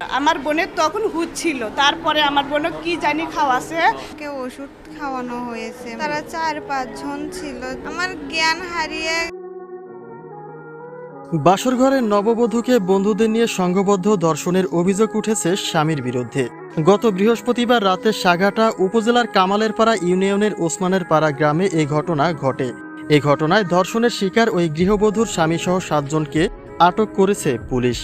আমার বোনের তখন ছিল। তারপরে আমার বোনও কি জানি খাওয়াছে। কে ওষুধ খাওয়ানো হয়েছে। তারা চার পাঁচজন ছিল। আমার জ্ঞান হারিয়ে বাসরঘরে নববধূকে বন্ধুদের নিয়ে সংঘবদ্ধ দর্শনের অভিযোগ উঠেছে স্বামীর বিরুদ্ধে। গত বৃহস্পতিবার রাতে সাগাটা উপজেলার কামালের পাড়া ইউনিয়নের ওসমানের পাড়া গ্রামে এই ঘটনা ঘটে। এই ঘটনায় ধর্ষণের শিকার ওই গৃহবধূর স্বামীসহ সাতজনকে আটক করেছে পুলিশ।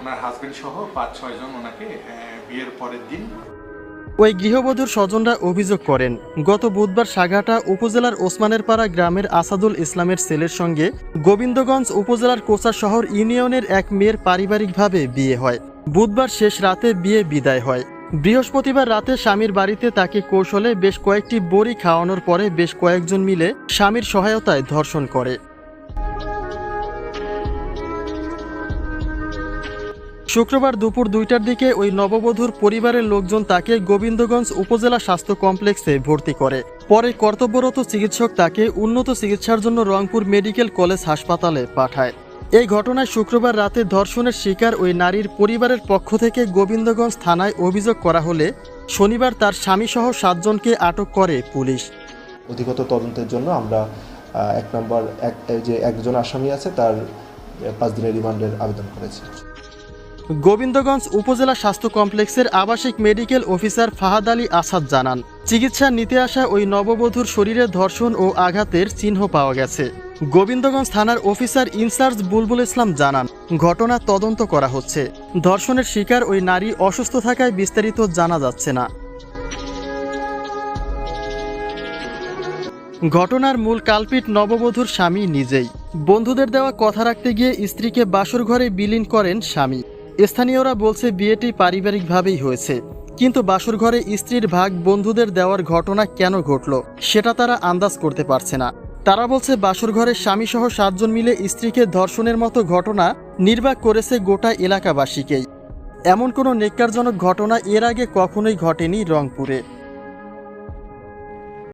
ওনার হাজবেন্ড সহ পাঁচ ওনাকে বিয়ের পরের দিন ওই গৃহবধূর স্বজনরা অভিযোগ করেন, গত বুধবার সাগাটা উপজেলার ওসমানের পাড়া গ্রামের আসাদুল ইসলামের ছেলের সঙ্গে গোবিন্দগঞ্জ উপজেলার কোচা শহর ইউনিয়নের এক মেয়ের পারিবারিকভাবে বিয়ে হয়। বুধবার শেষ রাতে বিয়ে বিদায় হয়। বৃহস্পতিবার রাতে স্বামীর বাড়িতে তাকে কৌশলে বেশ কয়েকটি বড়ি খাওয়ানোর পরে বেশ কয়েকজন মিলে স্বামীর সহায়তায় ধর্ষণ করে। শুক্রবার দুপুর দুইটার দিকে ওই নববধূর পরিবারের লোকজন তাকে গোবিন্দগঞ্জ উপজেলা স্বাস্থ্য কমপ্লেক্সে ভর্তি করে। পরে কর্তব্যরত চিকিৎসক তাকে উন্নত চিকিৎসার জন্য রংপুর মেডিকেল কলেজ হাসপাতালে পাঠায়। এই ঘটনায় শুক্রবার রাতে ধর্ষণের শিকার ওই নারীর পরিবারের পক্ষ থেকে গোবিন্দগঞ্জ থানায় অভিযোগ করা হলে শনিবার তার স্বামীসহ সাতজনকে আটক করে পুলিশ। অধিকতর তদন্তের জন্য আমরা এক নম্বর এক যে একজন আসামি আছে তার পাঁচ দিনের রিমান্ডের আবেদন করেছি। গোবিন্দগঞ্জ উপজেলা স্বাস্থ্য কমপ্লেক্সের আবাসিক মেডিকেল অফিসার ফাহাদ আলী আসাদ জানান, চিকিৎসা নিতে আসা ওই নববধূর শরীরে ধর্ষণ ও আঘাতের চিহ্ন পাওয়া গেছে। গোবিন্দগঞ্জ থানার অফিসার ইনচার্জ বুলবুল ইসলাম জানান, ঘটনা তদন্ত করা হচ্ছে। ধর্ষণের শিকার ওই নারী অসুস্থ থাকায় বিস্তারিত জানা যাচ্ছে না। ঘটনার মূল কালপিট নববধূর স্বামী নিজেই। বন্ধুদের দেওয়া কথা রাখতে গিয়ে স্ত্রীকে বাসর ঘরে বিলীন করেন স্বামী। স্থানীয়রা বলছে বিয়েটি পারিবারিকভাবেই হয়েছে। কিন্তু বাসর ঘরে স্ত্রীর ভাগ বন্ধুদের দেওয়ার ঘটনা কেন ঘটল, সেটা তারা আন্দাজ করতে পারছে না। তারা বলছে বাসর ঘরে স্বামীসহ সাতজন মিলে স্ত্রীকে ধর্ষণের মতো ঘটনা নির্বাক করেছে গোটা এলাকাবাসীকেই। এমন কোনো নেককারজনক ঘটনা এর আগে কখনোই ঘটেনি রংপুরে।